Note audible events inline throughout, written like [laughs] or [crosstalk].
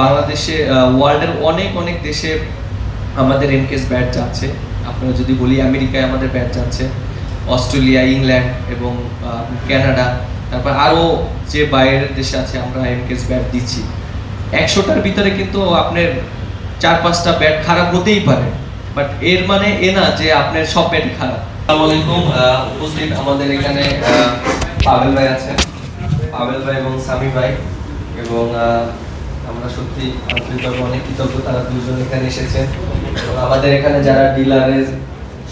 বাংলাদেশে ওয়ার্ল্ডের অনেক অনেক দেশে আমাদের এমকেস ব্যাট যাচ্ছে আপনারা যদি বলি আমেরিকায় আমাদের ব্যাট যাচ্ছে অস্ট্রেলিয়া, ইংল্যান্ড এবং কানাডা। তারপর আরও যে বাইরের দেশে আছে, আমরা এমকেস ব্যাট দিচ্ছি। একশোটার ভিতরে কিন্তু আপনার চার, পাঁচটা ব্যাট খারাপ হতেই পারে। বাট এর মানে এ না যে আপনার সব ব্যাট খারাপ। আসসালামু আলাইকুম উপস্থিত আমাদের এখানে পাবেল ভাই আছেন। পাবেল ভাই এবং সামি ভাই এবং আমরা সত্যি আন্তরিকভাবে অনেক কৃতজ্ঞ, তারা দুজন এখানে এসেছেন। আমাদের এখানে যারা ডিলারের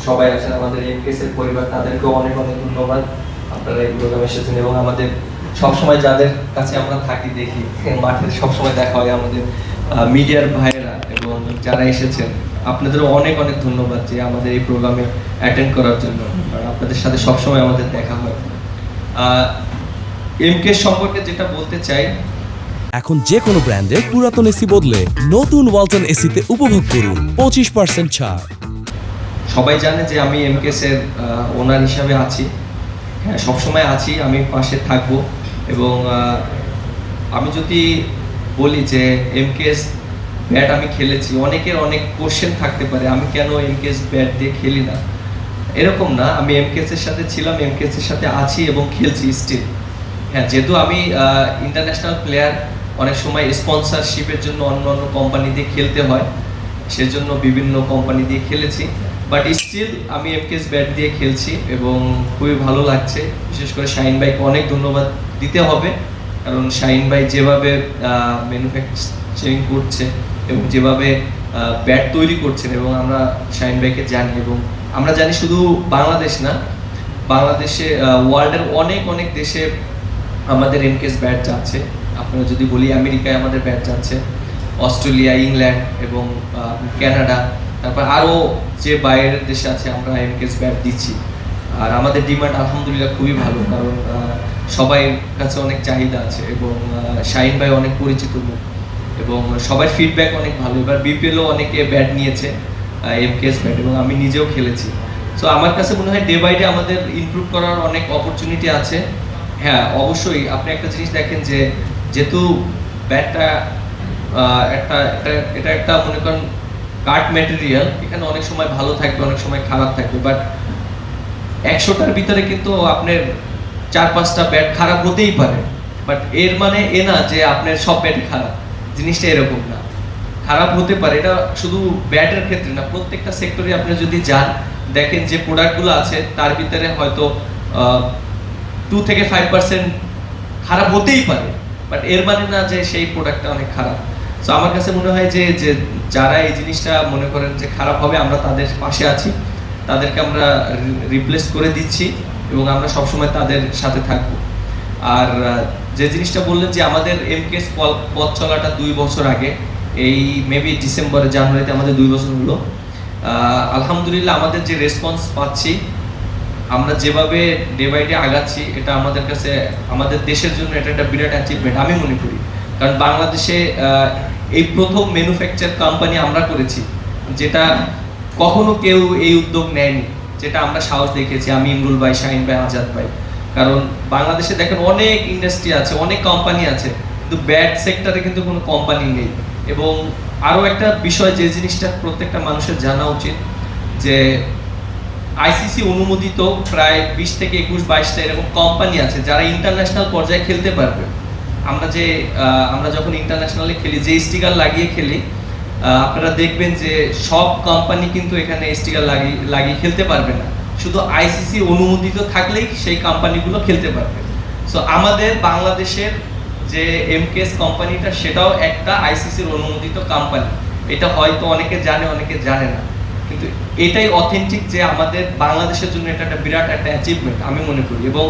সবাই আছেন, আমাদের এমকেএস এর পরিবার, তাদেরকেও অনেক অনেক ধন্যবাদ। আপনারা এই প্রোগ্রামে এসেছেন এবং আমাদের সবসময় যাদের কাছে আমরা থাকি, দেখি, [laughs] মাঠে সবসময় দেখা হয় আমাদের মিডিয়ার ভাইয়েরা এবং যারা এসেছেন। আপনাদেরও অনেক অনেক ধন্যবাদ যে আমাদের এই প্রোগ্রামে অ্যাটেন্ড করার জন্য আপনাদের সাথে সবসময় আমাদের দেখা হয়। এম এমকে সম্পর্কে যেটা বলতে চাই এখন যে কোনো ব্র্যান্ডের পুরাতন এসি বদলে নতুন ওয়ালটন এসিতে উপভোগ করুন পঁচিশ পার্সেন্ট ছাড়। সবাই জানে যে আমি এমকেএস এর ওনার হিসাবে আছি। হ্যাঁ সবসময় আছি, আমি পাশে থাকব। এবং আমি যদি বলি যে এমকেএস ব্যাট আমি খেলেছি অনেকের অনেক কোশ্চেন থাকতে পারে, আমি কেন এমকেএস ব্যাট দিয়ে খেলি না? এরকম না, আমি এমকেএস এর সাথে ছিলাম এমকেএস এর সাথে আছি এবং খেলছি স্টিল হ্যাঁ যেহেতু আমি ইন্টারন্যাশনাল প্লেয়ার অনেক সময় স্পন্সরশিপের জন্য অন্য অন্য কোম্পানি দিয়ে খেলতে হয়, সেজন্য বিভিন্ন কোম্পানি দিয়ে খেলেছি। বাট স্টিল আমি এমকেএস ব্যাট দিয়ে খেলছি এবং খুবই ভালো লাগছে। বিশেষ করে শাইন ভাইকে অনেক ধন্যবাদ দিতে হবে, কারণ শাইন ভাই যেভাবে ম্যানুফ্যাকচারিং করছে এবং যেভাবে ব্যাট তৈরি করছেন এবং আমরা শাইন ভাইকে জানি এবং আমরা জানি শুধু বাংলাদেশ না, বাংলাদেশে ওয়ার্ল্ডের অনেক অনেক দেশে আমাদের এমকেএস ব্যাট যাচ্ছে। আপনারা যদি বলি, আমেরিকায় আমাদের ব্যাট যাচ্ছে, অস্ট্রেলিয়া, ইংল্যান্ড এবং কানাডা, তারপর আরও যে বাইরের দেশে আছে, আমরা এমকেএস ব্যাট দিচ্ছি। আর আমাদের ডিমান্ড আলহামদুলিল্লাহ খুবই ভালো, কারণ সবাই কাছে অনেক চাহিদা আছে এবং শাহিন ভাই অনেক পরিচিত মুখ এবং সবার ফিডব্যাক অনেক ভালো। এবার বিপিএলও অনেকে ব্যাট নিয়েছে এমকেএস ব্যাট এবং আমি নিজেও খেলেছি। সো আমার কাছে মনে হয় ডে বাই ডে আমাদের ইমপ্রুভ করার অনেক অপরচুনিটি আছে। হ্যাঁ অবশ্যই। আপনি একটা জিনিস দেখেন যে যেহেতু ব্যাটটা একটা এটা একটা মনে করেন কাঠ ম্যাটেরিয়াল এখানে অনেক সময় ভালো থাকবে, অনেক সময় খারাপ থাকবে বাট একশোটার ভিতরে কিন্তু আপনার চার পাঁচটা ব্যাট খারাপ হতেই পারে। বাট এর মানে এ না যে আপনার সব ব্যাট খারাপ, জিনিসটা এরকম না। খারাপ হতে পারে, এটা শুধু ব্যাটের ক্ষেত্রে না, প্রত্যেকটা সেক্টরে আপনি যদি যান, দেখেন যে প্রোডাক্টগুলো আছে, তার ভিতরে হয়তো টু থেকে ফাইভ পার্সেন্ট খারাপ হতেই পারে। বাট এর মানে না যে সেই প্রোডাক্টটা অনেক খারাপ। তো আমার কাছে মনে হয় যে যে যারা এই জিনিসটা মনে করেন যে খারাপ হবে, আমরা তাদের পাশে আছি। তাদেরকে আমরা রিপ্লেস করে দিচ্ছি এবং আমরা সবসময় তাদের সাথে থাকব। আর যে জিনিসটা বললেন যে আমাদের এমকেএস পথ চলাটা দুই বছর আগে, এই মেবি ডিসেম্বরে জানুয়ারিতে আমাদের দুই বছর হলো। আলহামদুলিল্লাহ আমাদের যে রেসপন্স পাচ্ছি আমরা যেভাবে ডে বাই ডে আগাচ্ছি, এটা আমাদের কাছে, আমাদের দেশের জন্য এটা একটা বিরাট অ্যাচিভমেন্ট আমি মনে করি। কারণ বাংলাদেশে এই প্রথম ম্যানুফ্যাকচার কোম্পানি আমরা করেছি, যেটা কখনো কেউ এই উদ্যোগ নেয়নি, যেটা আমরা সাহস দেখেছি আমি ইমরুল ভাই, শাহিন ভাই, আজাদ ভাই। কারণ বাংলাদেশে দেখেন অনেক ইন্ডাস্ট্রি আছে, অনেক কোম্পানি আছে, কিন্তু ব্যাড সেক্টরে কিন্তু কোনো কোম্পানি নেই। এবং আরও একটা বিষয়, যে জিনিসটা প্রত্যেকটা মানুষের জানা উচিত, যে আইসিসি অনুমোদিত প্রায় বিশ থেকে একুশ, বাইশটা এরকম কোম্পানি আছে যারা ইন্টারন্যাশনাল পর্যায়ে খেলতে পারবে। আমরা যে আমরা যখন ইন্টারন্যাশনালে খেলি, যে স্টিকার লাগিয়ে খেলি আপনারা দেখবেন যে সব কোম্পানি কিন্তু এখানে স্টিকার লাগিয়ে লাগিয়ে খেলতে পারবে না। শুধু আইসিসি অনুমোদিত থাকলেই সেই কোম্পানিগুলো খেলতে পারবে। সো আমাদের বাংলাদেশের যে এমকেএস কোম্পানিটা সেটাও একটা আইসিসির অনুমোদিত কোম্পানি এটা হয়তো অনেকে জানে অনেকে জানে না। কিন্তু এটাই অথেন্টিক যে আমাদের বাংলাদেশের জন্য এটা একটা বিরাট একটা অ্যাচিভমেন্ট আমি মনে করি। এবং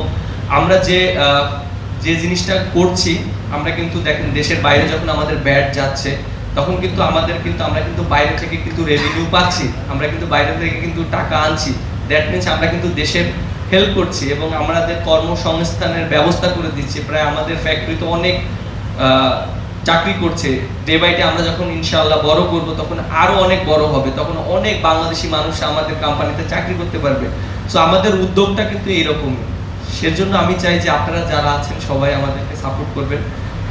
আমরা যে যে জিনিসটা করছি আমরা কিন্তু দেখেন দেশের বাইরে যখন আমাদের ব্যাট যাচ্ছে তখন কিন্তু আমাদের কিন্তু আমরা কিন্তু বাইরে থেকে কিন্তু রেভিনিউ পাচ্ছি আমরা কিন্তু বাইরে থেকে কিন্তু টাকা আনছি। দ্যাট মিনস আমরা কিন্তু দেশের হেল্প করছি এবং আমাদের কর্মসংস্থানের ব্যবস্থা করে দিচ্ছি। প্রায় আমাদের ফ্যাক্টরিতে অনেক আহ, চাকরি করছে ডে বাই ডে আমরা যখন ইনশাআল্লাহ বড় করব, তখন আরও অনেক বড় হবে, তখন অনেক বাংলাদেশি মানুষ আমাদের কোম্পানিতে চাকরি করতে পারবে। সো আমাদের উদ্যোগটা কিন্তু এইরকমই। সেজন্য আমি চাই যে আপনারা যারা আছেন, সবাই আমাদেরকে সাপোর্ট করবেন।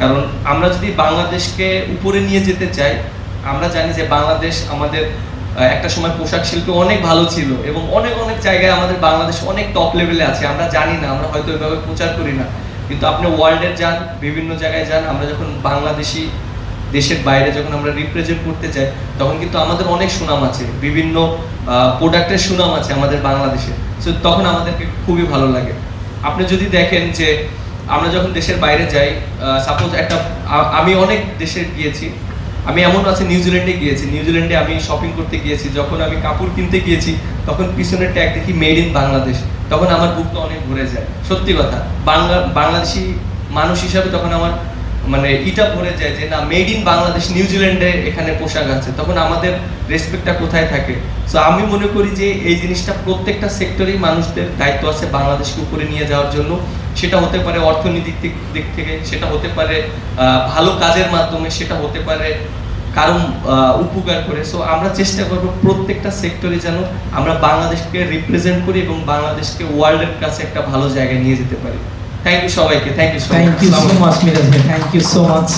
কারণ আমরা যদি বাংলাদেশকে উপরে নিয়ে যেতে চাই, আমরা জানি যে বাংলাদেশ আমাদের একটা সময় পোশাক শিল্পে অনেক ভালো ছিল এবং অনেক অনেক জায়গায় আমাদের বাংলাদেশ অনেক টপ লেভেলে আছে। আমরা জানি না, আমরা হয়তো এভাবে প্রচার করি না। কিন্তু আপনি ওয়ার্ল্ডের যান, বিভিন্ন জায়গায় যান, আমরা যখন বাংলাদেশি দেশের বাইরে যখন আমরা রিপ্রেজেন্ট করতে যাই, তখন কিন্তু আমাদের অনেক সুনাম আছে, বিভিন্ন প্রোডাক্টের সুনাম আছে আমাদের বাংলাদেশে। সো তখন আমাদেরকে খুবই ভালো লাগে। আপনি যদি দেখেন যে আমরা যখন দেশের বাইরে যাই সাপোজ একটা আমি অনেক দেশে গিয়েছি, আমি এমন আছে নিউজিল্যান্ডে গিয়েছি নিউজিল্যান্ডে আমি শপিং করতে গিয়েছি, যখন আমি কাপড় কিনতে গিয়েছি, তখন পিছনের ট্যাগ দেখি মেড ইন বাংলাদেশ তখন আমার বুকটা অনেক ভরে যায়। সত্যি কথা, বাংলা বাংলাদেশি মানুষ হিসাবে তখন আমার মানে ইটা ভরে যায় যে, না মেড ইন বাংলাদেশ নিউজিল্যান্ডে এখানে পোশাক আছে। তখন আমাদের রেসপেক্টটা কোথায় থাকে? সো আমি মনে করি যে, এই জিনিসটা প্রত্যেকটা সেক্টরেই মানুষদের দায়িত্ব আছে বাংলাদেশকে উপরে নিয়ে যাওয়ার জন্য। সেটা হতে পারে অর্থনৈতিক দিক- থেকে, সেটা হতে পারে ভালো কাজের মাধ্যমে, সেটা হতে পারে কারণ উপকার করে। সো আমরা চেষ্টা করব প্রত্যেকটা সেক্টরে যেন আমরা বাংলাদেশকে রিপ্রেজেন্ট করি এবং বাংলাদেশকে ওয়ার্ল্ডের কাছে একটা ভালো জায়গায় নিয়ে যেতে পারি। থ্যাংক ইউ সবাইকে thank you thank you so much Miraj thank you so much